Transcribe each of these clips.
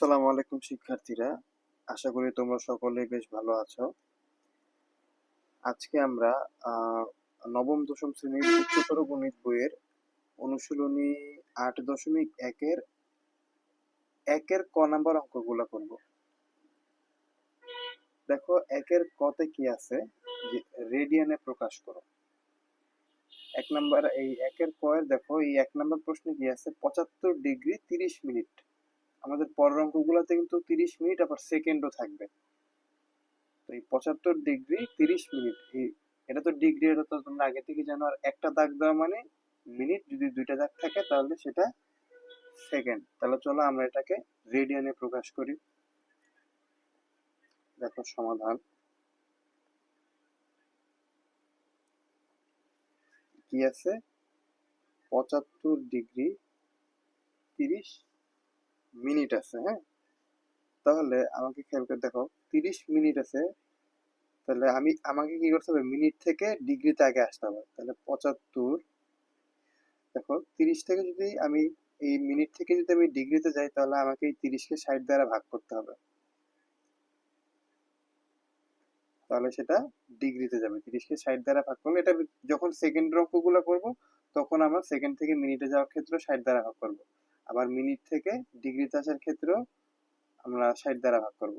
আসসালামু আলাইকুম শিক্ষার্থীরা। আশা করি তোমরা সকলে বেশ ভালো আছো। আজকে আমরা নবম, দশম শ্রেণির উচ্চতর গণিত বইয়ের অনুশীলনী আট দশমিক একের একের ক নাম্বার অঙ্কগুলো করব। দেখো, একের কতে কি আছে? যে রেডিয়ানে প্রকাশ করো। এক নাম্বার, এই একের কয়ের, দেখো, এই এক নাম্বার প্রশ্নে কি আছে? পঁচাত্তর ডিগ্রি তিরিশ মিনিট। আমাদের পরের অঙ্কগুলোতে কিন্তু তিরিশ মিনিট, আবার সেকেন্ডও থাকবে। তো এই পঁচাত্তর ডিগ্রি তিরিশ মিনিট এটা তো ডিগ্রি এটা তো তোমরা আগে থেকে জানো, আর একটা দাগ দেওয়া মানে মিনিট যদি দুইটা দাগ থাকে তাহলে সেটা সেকেন্ড তাহলে চলো আমরা এটাকে রেডিয়ানে প্রকাশ করি। দেখো সমাধান। কি আছে? পঁচাত্তর ডিগ্রি তিরিশ মিনিট আছে হ্যাঁ? তাহলে আমাকে খেয়াল করে দেখো, তিরিশ মিনিট আছে, তাহলে আমি, আমাকে কি করতে হবে? মিনিট থেকে ডিগ্রিতে আগে আসতে হবে। তাহলে পঁচাত্তর, দেখো, তিরিশ থেকে যদি আমি এই মিনিট থেকে যদি আমি ডিগ্রিতে যাই, তাহলে আমাকে এই তিরিশকে ষাট দ্বারা ভাগ করতে হবে। তাহলে সেটা ডিগ্রিতে যাবে। তিরিশকে ষাট দ্বারা ভাগ করলে এটা যখন সেকেন্ড অঙ্কগুলো করব, তখন আমরা সেকেন্ড থেকে মিনিটে যাওয়ার ক্ষেত্রে ষাট দ্বারা ভাগ করব। আবার মিনিট থেকে ডিগ্রিতে আসার ক্ষেত্রেও আমরা ষাট দ্বারা ভাগ করব।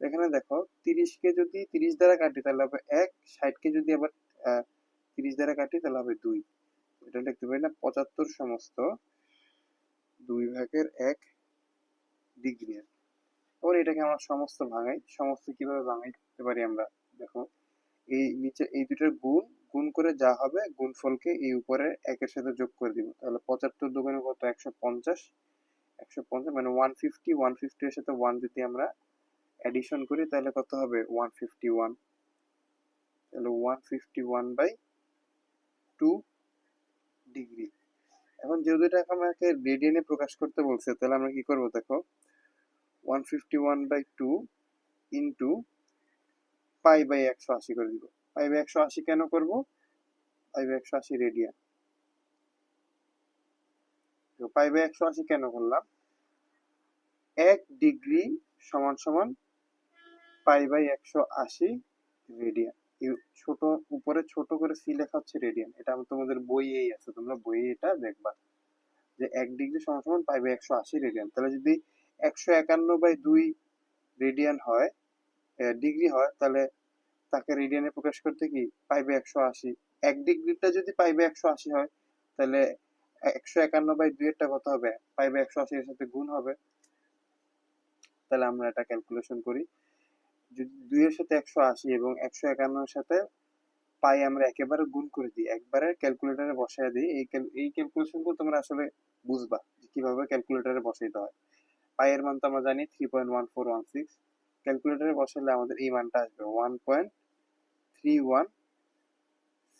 এখানে দেখো তিরিশকে যদি তিরিশ দ্বারা কাটি, তাহলে হবে এক ষাটকে যদি আবার তিরিশ দ্বারা কাটি, তাহলে হবে দুই। এটা লিখতে পারি না, পঁচাত্তর সমস্ত দুই ভাগের এক ডিগ্রি এবার এটাকে আমরা সমস্ত ভাঙাই, সমস্ত কীভাবে ভাঙাইতে পারি আমরা দেখো। এই নিচে, এই দুটোর গুণ গুণ করে যা হবে গুণফলকে এই উপরে একের সাথে যোগ করে দিব। তাহলে পঁচাত্তর দোকানে কত? একশো পঞ্চাশ। একশো পঞ্চাশ মানে ওয়ান ফিফটি ওয়ান ফিফটি এর সাথে ওয়ান যদি আমরা অ্যাডিশন করি, তাহলে কত হবে? ওয়ান ফিফটি ওয়ান তাহলে one fifty one by two degree এখন যেহেতু এটা আমাকে রেডিয়ানে প্রকাশ করতে বলছে, তাহলে আমরা কি করব দেখো? One fifty one by two into pi by একশো আশি করে দিব। বাই একশো আশি কেন করব? বাই একশো আশি রেডিয়ান বাই একশো আশি কেন করলাম? এক ডিগ্রি সমান সমান পাই বাই একশো আশি রেডিয়ান ছোট, উপরে ছোট করে সি লেখা হচ্ছে রেডিয়ান। এটা আমি তোমাদের বইয়েই আছে, তোমরা বইয়ে এটা দেখবা। যে এক ডিগ্রি সমান সমান পাই বাই একশো আশি রেডিয়ান। তাহলে যদি একশো একান্ন বাই দুই রেডিয়ান হয় ডিগ্রি হয়, তাহলে তাকে রেডিয়ানে প্রকাশ করতে কি পাইবে একশো আশি। এক ডিগ্রিটা যদি পাই বাই একশো আশি হয়, তাহলে একশো একান্ন বাই দুইয়েরটা কত হবে? পাইবে একশো আশি এর সাথে গুণ হবে। তাহলে আমরা এটা ক্যালকুলেশন করি। যদি দুইয়ের সাথে একশো আশি এবং একশো একান্নর সাথে পাই, আমরা একেবারে গুণ করে দিই। একবারে ক্যালকুলেটারে বসায় দিই। এই এই ক্যালকুলেশনগুলো তোমরা আসলে বুঝবা কীভাবে ক্যালকুলেটারে বসাইতে হয়। পাই এর মান তো আমরা জানি three point one four one six ক্যালকুলেটারে বসালে আমাদের এই মানটা আসবে one point three one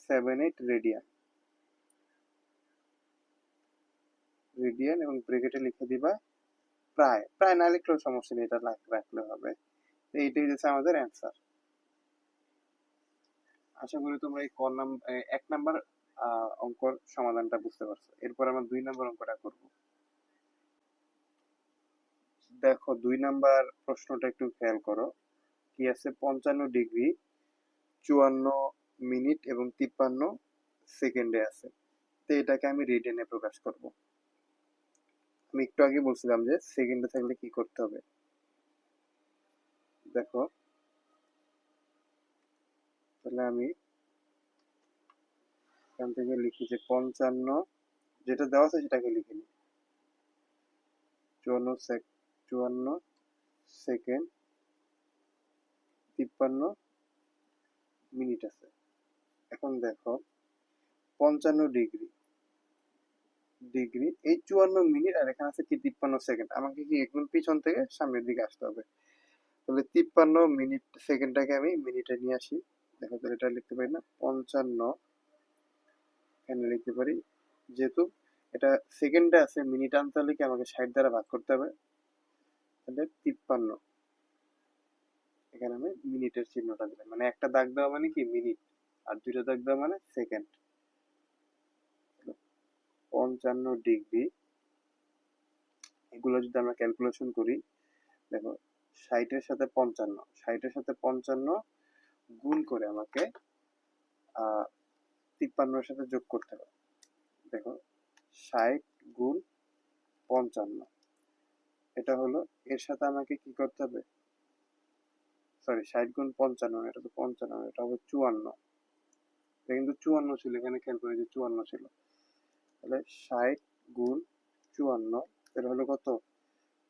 seven eight radian radian এবং ব্রেকেটে লিখে দিবা প্রায়। প্রায় না লিখলেও সমস্যা নেই, এটা রাখলে হবে। এইটাই হচ্ছে আমাদের অ্যান্সার আশা করি তোমরা এই ক নাম্বার এক নাম্বার অঙ্কর সমাধানটা বুঝতে পারছ। এরপর আমরা দুই নাম্বার অঙ্কটা করব। দেখো, দুই নাম্বার প্রশ্নটা একটু খেয়াল করো। কি আছে? পঞ্চান্ন ডিগ্রি। চুয়ান্ন মিনিট এবং তিপ্পান্ন সেকেন্ডে আছে। তো এটাকে আমি রিটেনে প্রকাশ করব। আমি একটু আগে বলছিলাম যে সেকেন্ডে থাকলে কি করতে হবে? দেখো। তাহলে আমি এখান থেকে লিখি যে পঞ্চান্ন, যেটা দেওয়া আছে সেটাকে লিখে নিই। চুয়ান্ন সেক, চুয়ান্ন সেকেন্ড, তিপ্পান্ন মিনিট আছে। এখন দেখো, পঞ্চান্ন ডিগ্রি। ডিগ্রি, এই চুয়ান্ন মিনিট, আর এখানে আছে কি তিপ্পান্ন সেকেন্ড। আমাকে কি একদম পিছন থেকে সামনের দিকে আসতে হবে? তাহলে তিপ্পান্ন মিনিট, সেকেন্ডটাকে আমি মিনিটে নিয়ে আসি। দেখো, তাহলে এটা লিখতে পারি না, পঞ্চান্ন। এখানে লিখতে পারি, যেহেতু এটা সেকেন্ডে আছে, মিনিট আনতে হলে কি আমাকে ষাট দ্বারা ভাগ করতে হবে? তাহলে তিপ্পান্ন। এখানে আমি মিনিটের চিহ্নটা দিলাম মানে একটা দাগ দেওয়া মানে কি? মিনিট। আর দুইটা দাগ দেওয়া মানে সেকেন্ড। পঞ্চান্ন ডিগ্রি। এগুলো যদি আমরা ক্যালকুলেশন করি, দেখো, ষাটের সাথে পঞ্চান্ন। ষাটের সাথে পঞ্চান্ন গুণ করে আমাকে তিপ্পান্নর সাথে যোগ করতে হবে। দেখো, ষাট গুণ পঞ্চান্ন। এটা হলো, এর সাথে আমাকে কি করতে হবে? সরি ষাট গুণ পঞ্চান্ন, এটা তো পঞ্চান্ন, এটা হবে চুয়ান্ন। এটা কিন্তু চুয়ান্ন ছিল, এখানে খেয়াল করে যে চুয়ান্ন ছিল। তাহলে ষাট গুণ চুয়ান্ন, এটা হলো কত?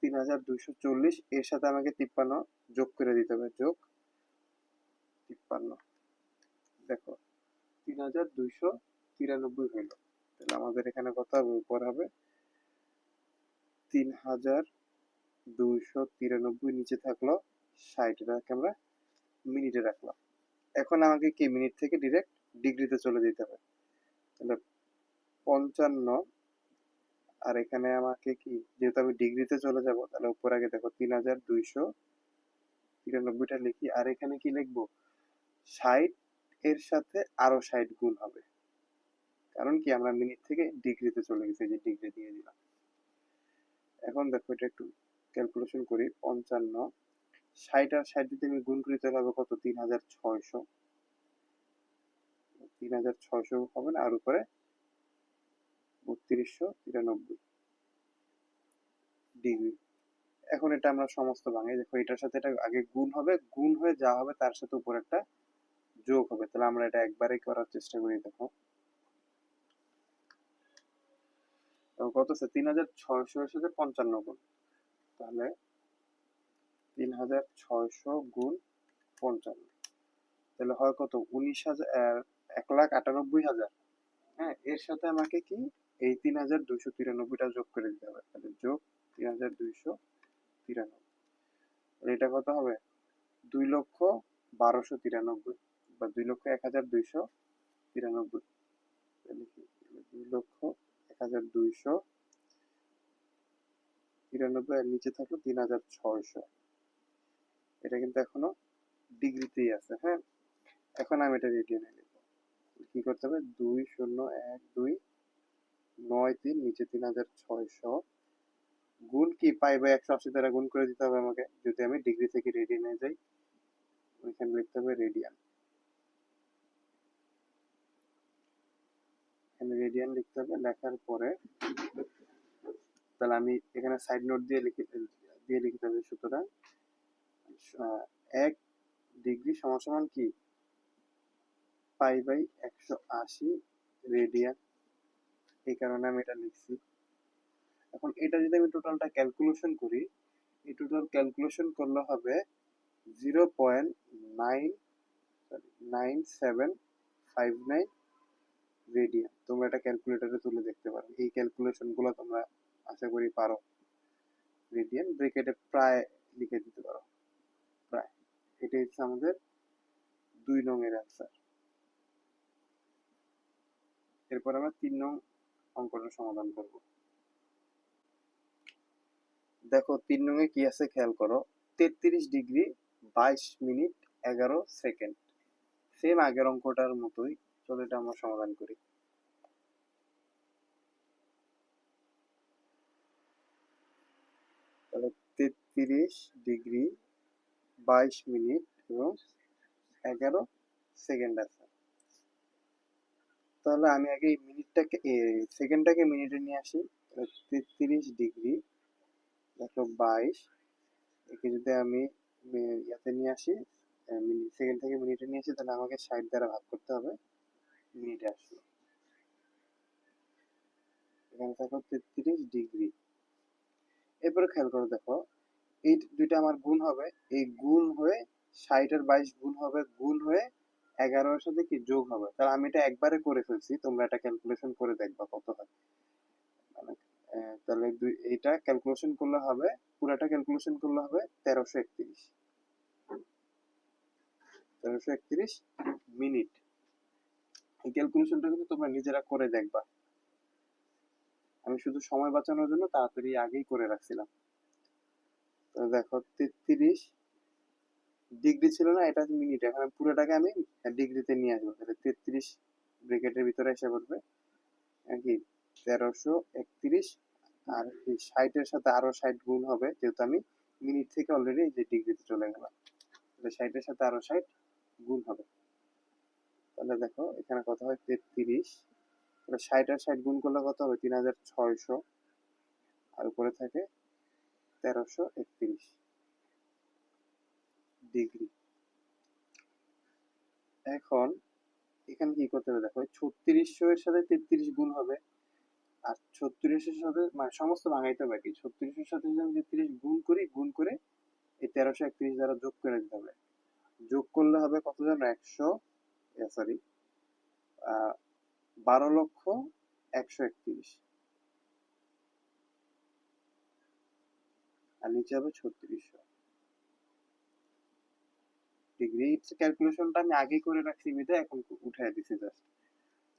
তিন হাজার দুইশো চল্লিশ, এর সাথে আমাকে তিপ্পান্ন যোগ করে দিতে হবে, যোগ তিপ্পান্ন। দেখো, তিন হাজার দুইশো তিরানব্বই হইল। তাহলে আমাদের এখানে কত হবে? উপর হবে। তিন হাজার দুইশো তিরানব্বই নিচে থাকল ষাট এটাকে আমরা মিনিটে রাখলাম। এখন আমাকে কি মিনিট থেকে ডিরেক্ট ডিগ্রিতে চলে যেতে হবে? তাহলে পঞ্চান্ন, আর এখানে আমাকে কি, যেহেতু আমি ডিগ্রিতে চলে যাব, তাহলে উপর আগে দেখো তিন হাজার দুইশো তিরানব্বইটা লিখি, আর এখানে কি লিখব? ষাট এর সাথে আরও ষাট গুণ হবে। কারণ কি, আমরা মিনিট থেকে ডিগ্রিতে চলে গেছি যে ডিগ্রি দিয়ে দিলাম এখন দেখো এটা একটু ক্যালকুলেশন করি, পঞ্চান্ন ষাট আর ষাট যদি আমি গুণ করি, তাহলে হবে কত? তিন হাজার ছয়শো। তিন হাজার ছয়শো হবে না, আর উপরে বত্রিশশো তিরানব্বই ডিগ্রি। এখন এটা আমরা সমস্ত ভাঙে দেখো, এটার সাথে এটা আগে গুণ হবে, গুণ হয়ে যা হবে, তার সাথে উপর একটা যোগ হবে। তাহলে আমরা এটা একবারে করার চেষ্টা করি, দেখো। কত তিন হাজার ছয়শো এর সাথে পঞ্চান্ন গুণ। তাহলে তিন হাজার ছয়শো গুণ পঞ্চান্ন। তাহলে হয় কত? উনিশ হাজার এক লাখ আটানব্বই হাজার। হ্যাঁ এর সাথে আমাকে কি? এই তিন হাজার দুইশো তিরানব্বইটা যোগ করে দিতে হবে। তাহলে যোগ তিন হাজার দুইশো তিরানব্বই। এটা কত হবে? দুই লক্ষ বারোশো তিরানব্বই বা দুই লক্ষ এক হাজার দুইশো তিরানব্বই। দুই লক্ষ এক হাজার দুইশো তিরানব্বই আর নিচে থাকল তিন হাজার ছয়শো। এটা কিন্তু এখনও ডিগ্রিতেই আছে হ্যাঁ? এখন আমি এটা রেডিয়ানে লিখব। কি করতে হবে? দুই শূন্য এক দুই নয় তিন, নিচে তিন হাজার ছয়শো। গুণ কি? পাই বাই একশো আশি দ্বারা গুণ করে দিতে হবে আমাকে। যদি আমি ডিগ্রি থেকে রেডিয়ানে যাই, ওইখানে লিখতে হবে রেডিয়ান এখানে রেডিয়ান লিখতে হবে, লেখার পরে তাহলে আমি এখানে সাইড নোট দিয়ে লিখে দিয়ে লিখতে হবে সুতরাং এক ডিগ্রি সমান কি? পাই বাই একশো আশি রেডিয়ান। এই কারণে আমি এটা লিখছি। এখন এটা যদি আমি টোটালটা ক্যালকুলেশন করি, এই টোটাল ক্যালকুলেশন করলে হবে zero point nine nine seven five nine radian তোমরা এটা ক্যালকুলেটরে তুলে দেখতে পারো। এই ক্যালকুলেশনগুলো তোমরা আশা করি পারো। রেডিয়ান ব্রেকেটে প্রায় লিখে দিতে পারো। এটা হচ্ছে আমাদের দুই নং এর অ্যান্সার এরপর আমরা তিন নং অঙ্কটা সমাধান করব। দেখো, তিন নং এ কি আছে খেয়াল করো, তেত্রিশ ডিগ্রি বাইশ মিনিট এগারো সেকেন্ড। সেম আগের অঙ্কটার মতোই, চলো এটা আমরা সমাধান করি। তেত্রিশ ডিগ্রি বাইশ মিনিট এবং এগারো সেকেন্ড আছে। তাহলে আমি আগে মিনিটটাকে সেকেন্ডটাকে মিনিটে নিয়ে আসি। তেত্রিশ ডিগ্রি, দেখো বাইশ। একে যদি আমি ইয়াতে নিয়ে আসি সেকেন্ড থেকে মিনিটে নিয়ে আসি, তাহলে আমাকে ষাট দ্বারা ভাগ করতে হবে। মিনিটে আসলো। এখানে থাকো তেত্রিশ ডিগ্রি। এরপরে খেয়াল করে দেখো এই দুইটা আমার গুণ হবে। এই গুণ হয়ে ষাট আর বাইশ গুণ হবে, গুণ হয়ে এগারোর সাথে কি যোগ হবে? তাহলে আমি এটা একবারে করে ফেলছি, তোমরা এটা ক্যালকুলেশন করে দেখবা কত হয়। মানে তাহলে দুই, এইটা ক্যালকুলেশন করলে হবে, পুরাটা ক্যালকুলেশন করলে হবে তেরোশো একত্রিশ। তেরোশো একত্রিশ মিনিট। এই ক্যালকুলেশনটা কিন্তু তোমরা নিজেরা করে দেখবা। আমি শুধু সময় বাঁচানোর জন্য তাড়াতাড়ি আগেই করে রাখছিলাম। দেখো, তেত্রিশ ডিগ্রি ছিল না, এটা মিনিট। এখন পুরোটাকে আমি ডিগ্রিতে নিয়ে আসব। তাহলে তেত্রিশ ব্রেকেটের ভিতরে এসে পড়বে আর কি? তেরোশো একত্রিশ, আর এই ষাটের সাথে আরও ষাট গুণ হবে, যেহেতু আমি মিনিট থেকে অলরেডি যে ডিগ্রিতে চলে গেলাম। তাহলে ষাটের সাথে আরও ষাট গুণ হবে। তাহলে দেখো, এখানে কত হয়? তেত্রিশ। তাহলে ষাট আর ষাট গুণ করলে কত হবে? তিন হাজার ছয়শো। আর উপরে থাকে তেরোশো একত্রিশ ডিগ্রি এখন এখানে কি করতে হবে দেখো ছত্রিশশো এর সাথে তেত্রিশ গুণ হবে, আর ছত্রিশের সাথে মানে সমস্ত ভাঙাইতে হবে কি ছত্রিশের সাথে যদি আমি তেত্রিশ গুণ করি, গুণ করে এই তেরোশো একত্রিশ দ্বারা যোগ করে দিতে হবে। যোগ করলে হবে কত জানো, একশো সরি বারো লক্ষ একশো একত্রিশ। আর নিচে হবে ছত্রিশশো। ডিগ্রি ক্যালকুলেশনটা আমি আগে করে রাখছি বিধে এখন উঠাই দিছি জাস্ট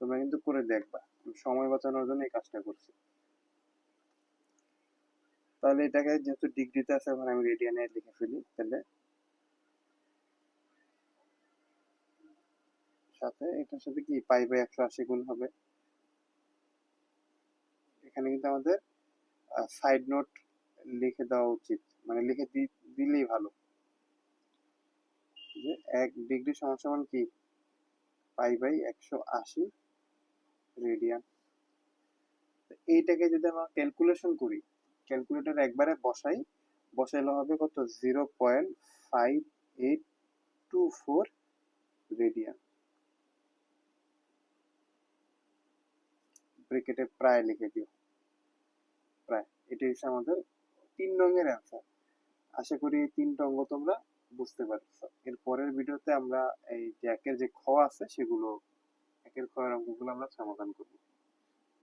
তোমরা কিন্তু করে দেখবা সময় বাঁচানোর জন্য এই কাজটা করছি। তাহলে এটাকে যেহেতু ডিগ্রিতে আছে, এখন আমি রেডিয়ানে লিখে ফেলি, তাহলে। সাথে এটার সাথে কি? পাই বাই একশো আশি গুণ হবে। এখানে কিন্তু আমাদের সাইড নোট লিখে দেওয়া উচিত। মানে লিখে দিলেই ভালো। যে এক ডিগ্রি সমান কি? পাই বাই একশো আশি রেডিয়ান। এইটাকে যদি আমরা ক্যালকুলেশন করি ক্যালকুলেটর একবারে বসাই, বসাইলে হবে কত? Zero point five eight two four radian. ব্রেকেটে প্রায় লিখে দিও। প্রায়। এটি হচ্ছে আমাদের তিন রঙের অ্যান্সার আশা করি তিনটা অঙ্গ তোমরা বুঝতে পারছ এর পরের ভিডিওতে আমরা এই যে একের যে খ আছে, সেগুলো একের খ এর অঙ্কগুলো আমরা সমাধান করব।